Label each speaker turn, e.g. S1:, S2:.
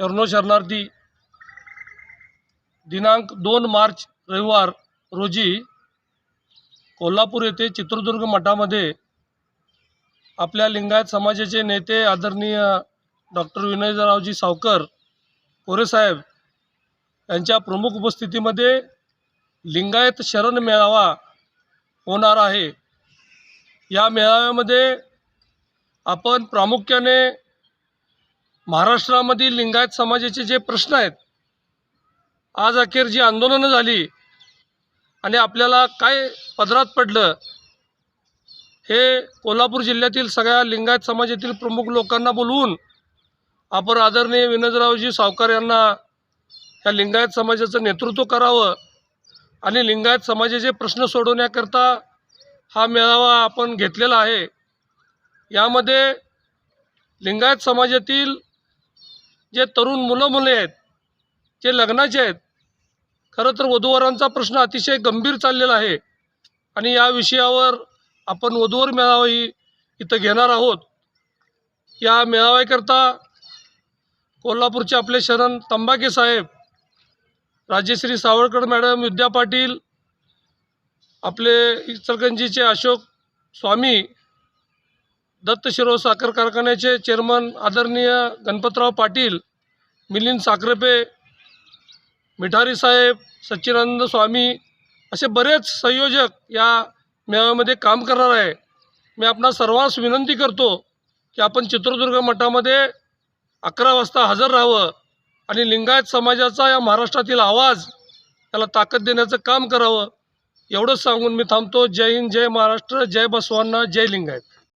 S1: शरणो शरणार्थी. दिनांक दोन मार्च रविवार रोजी कोल्हापूर येथे चित्रदुर्ग मठामध्ये आपल्या लिंगायत समाजाचे नेते आदरणीय डॉक्टर विनयरावजी सावकर कोरेसाहेब यांच्या प्रमुख उपस्थितीमध्ये लिंगायत शरण मेळावा होणार आहे. या मेळाव्यामध्ये आपण प्रामुख्याने महाराष्ट्रामधील लिंगायत समाजाचे जे प्रश्न आहेत आज अखेर जी आंदोलनं झाली आणि आपल्याला काय पदरात पडलं हे कोल्हापूर जिल्ह्यातील सगळ्या लिंगायत समाजातील प्रमुख लोकांना बोलवून आपण आदरणीय विनोदरावजी सावकार यांना या लिंगायत समाजाचं नेतृत्व करावं आणि लिंगायत समाजाचे प्रश्न सोडवण्याकरता हा मेळावा आपण घेतलेला आहे. यामध्ये लिंगायत समाजातील जे तरुण मुलं मुले आहेत जे लग्नाचे आहेत खरं तर वधूवरांचा प्रश्न अतिशय गंभीर चाललेला आहे. आणि या विषयावर आपण वधूवर मेळावाही इथं घेणार आहोत. या मेळाव्याकरता कोल्हापूरचे आपले शरण तंबाके साहेब राजेश्री सावळकर मॅडम विद्या पाटील आपले इचलकंजीचे अशोक स्वामी दत्त शिरो साखर कारखान्याचे चेअरमन आदरणीय गणपतराव पाटील मिलिंद साखरेपे मिठारी साहेब सच्चिदानंद स्वामी असे बरेच संयोजक या मेळाव्यामध्ये काम करणार आहे. मी आपणा सर्वांस विनंती करतो की आपण चित्रदुर्ग मठामध्ये अकरा वाजता हजर राहावं आणि लिंगायत समाजाचा या महाराष्ट्रातील आवाज त्याला ताकद देण्याचं काम करावं एवढंच सांगून मी थांबतो. जय हिंद जय महाराष्ट्र जय बसवांना जय लिंगायत.